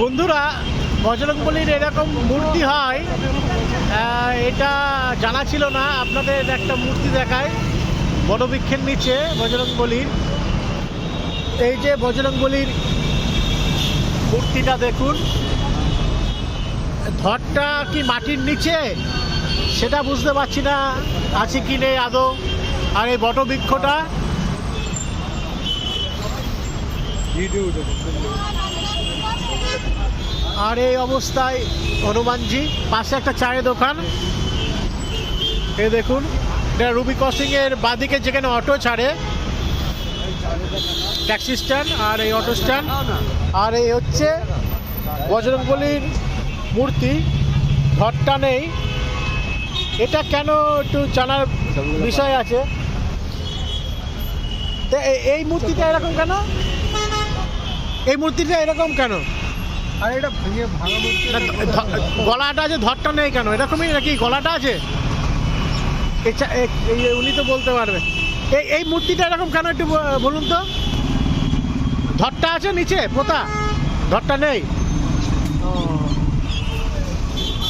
বন্ধুরা, বজরংবলির এরকম মূর্তি হয় এটা জানা ছিল না, আপনাদের একটা মূর্তি দেখায় বটবৃক্ষের নিচে বজরংবলির এই যে বজরংবলির মূর্তিটা দেখুন, ধরটা কি মাটির নিচে? সেটা বুঝতে পারছি না, আছে কি নেই আদৌ। আর এই বটবৃক্ষটা আর এই অবস্থায় হনুমানজি, পাশে একটা চায়ের দোকান। এ দেখুন, এটা রুবি ক্রসিং এর বাদিকে যেখানে অটো ছাড়ে, ট্যাক্সি স্ট্যান্ড আর এই অটো স্ট্যান্ড। আর এই হচ্ছে বজরংবলির মূর্তি, ঘরটা নেই। এটা কেন একটু জানার বিষয় আছে? এই মূর্তিটা এরকম কেন? এই মূর্তিটা এরকম কেন? আর এটা ভেঙে গলাটা আছে ধরটা নেই কেন? এরকমই নাকি গলাটা আছে? এই- উনি তো বলতে পারবে। এই এই মূর্তিটা এরকম কেন একটু বলুন তো। ধরটা আছে নিচে পোতা। ধরটা নেই।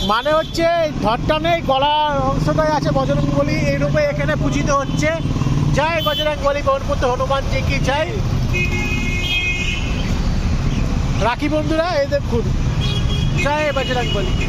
মানে হচ্ছে ধরটা নেই গলার অংশটাই আছে বজরং বলি এই এখানে পূজিত হচ্ছে। জয় বজরং বলি গণপতি হনুমানজি কি চাই। রাখি বন্ধুরা এই দেখুন। জয় বাজে বলি।